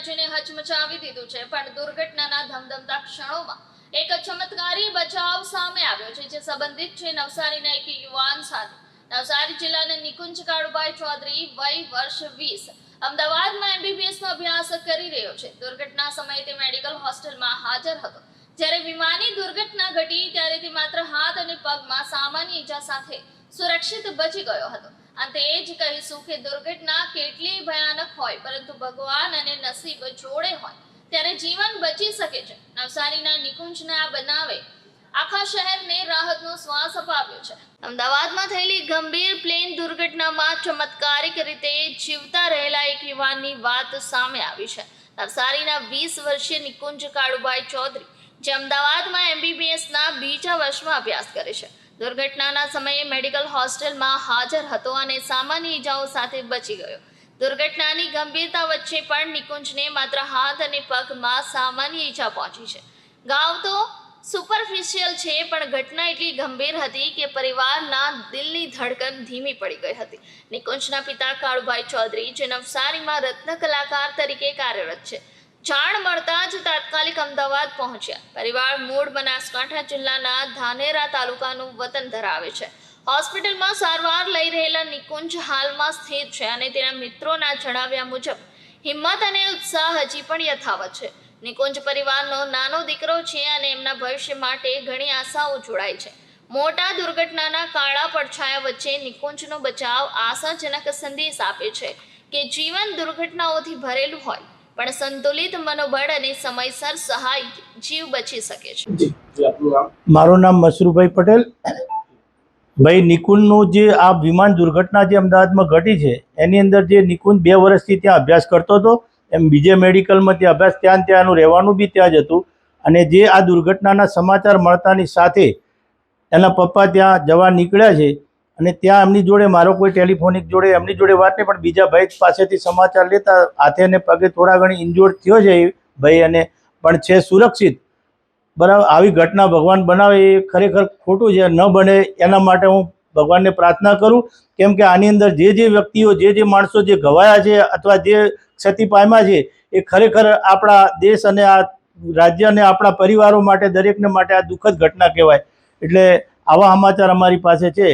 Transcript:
રાજ્યને હચમચાવી દીધું છે, પણ દુર્ઘટનાના ધમધમતા ક્ષણોમાં એક ચમત્કારી બચાવ સામે આવ્યો છે, જે સંબંધિત છે નવસારીના એક યુવાન સાથે. નવસારી જિલ્લાના નિકુંજ કાળુભાઈ ચૌધરી વય વર્ષ વીસ. અમદાવાદમાં એમબીબીએસનો અભ્યાસ કરી રહ્યો છે. દુર્ઘટના સમયે તે મેડિકલ હોસ્ટેલમાં હાજર હતો. જ્યારે વિમાની દુર્ઘટના ઘટી, ત્યારે તે માત્ર હાથ અને પગમાં સામાન્ય ઈજા સાથે સુરક્ષિત બચી ગયો હતો. અંતે એ જ કહીશું કે દુર્ઘટના કેટલી ભયાનક હોય, પરંતુ ભગવાન અને નસીબ જોડે હોય, ત્યારે જીવન બચી શકે છે. નવસારીના નિકુંજના બનાવે આખા શહેરને રાહતનો શ્વાસ અપાવ્યો છે. અમદાવાદમાં થયેલી ગંભીર પ્લેન દુર્ઘટનામાં ચમત્કારિક રીતે જીવતા રહેલા એક યુવાનની વાત સામે આવી છે. નવસારીના વીસ વર્ષીય નિકુંજ કાળુભાઈ ચૌધરી, જે અમદાવાદમાં એમબીબીએસના બીજા વર્ષમાં અભ્યાસ કરે છે. દુર્ઘટનાના સમયે મેડિકલ હોસ્ટેલમાં હાજર હતો અને સામાન્ય ઈજાઓ સાથે બચી ગયો. દુર્ઘટનાની ગંભીરતા વચ્ચે પણ નિકુંજને માત્ર હાથ અને પગમાં સામાન્ય ઈજા પહોંચી છે. ગાવ તો સુપરફિશિયલ છે, પણ ઘટના એટલી ગંભીર હતી કે પરિવારના દિલની ધડકન ધીમી પડી ગઈ હતી. નિકુંજના પિતા કાળુભાઈ ચૌધરી જે નવસારીમાં રત્ન કલાકાર તરીકે કાર્યરત છે. જાણ મળતા જ તાત્કાલિક અમદાવાદ પહોંચ્યા. પરિવાર મૂળ બનાસકાંઠા જિલ્લાના ધાનેરા તાલુકાનું વતન ધરાવે છે. હોસ્પિટલમાં સારવાર લઈ રહેલા નિકુંજ હાલમાં સ્થિર છે અને તેના મિત્રોના જણાવ્યા મુજબ હિંમત અને ઉત્સાહ હજી પણ યથાવત છે. નિકુંજ પરિવારનો નાનો દીકરો છે અને એમના ભવિષ્ય માટે ઘણી આશાઓ જોડાય છે. મોટા દુર્ઘટનાના કાળા પડછાયા વચ્ચે નિકુંજનો બચાવ આશાજનક સંદેશ આપે છે કે જીવન દુર્ઘટનાઓથી ભરેલું હોય પણ સંતુલિત મનોબળ અને સમયસર સહાય જીવ બચી શકે છે. જી. જી આપનું નામ? મારું નામ મસરૂભાઈ પટેલ. ભાઈ નિકુંજનું જે આ વિમાન દુર્ઘટના જે અમદાવાદમાં ઘટી છે, એની અંદર જે નિકુંજ બે વર્ષથી ત્યાં અભ્યાસ કરતો હતો, એમ બીજે મેડિકલમાં ત્યાં અભ્યાસ, ત્યાં ત્યાંનું રહેવાનું બી ત્યાં જ હતું. અને જે આ દુર્ઘટનાના સમાચાર મળતાની સાથે એના પપ્પા ત્યાં જવા નીકળ્યા છે અને ત્યાં એમની જોડે મારો કોઈ ટેલિફોનિક જોડે, એમની જોડે વાત નહીં, પણ બીજા ભાઈ પાસેથી સમાચાર લેતા હાથે અને પગે થોડા ઘણી ઇન્જોર્ડ થયો છે એ ભાઈ અને પણ છે સુરક્ષિત. બરાબર, આવી ઘટના ભગવાન બનાવે એ ખરેખર ખોટું છે, ન બને એના માટે હું ભગવાનને પ્રાર્થના કરું. કેમ કે આની અંદર જે જે વ્યક્તિઓ, જે જે માણસો જે ઘવાયા છે અથવા જે ક્ષતિ પામ્યા છે, એ ખરેખર આપણા દેશ અને આ રાજ્ય અને આપણા પરિવારો માટે, દરેકને માટે આ દુઃખદ ઘટના કહેવાય. એટલે આવા સમાચાર અમારી પાસે છે.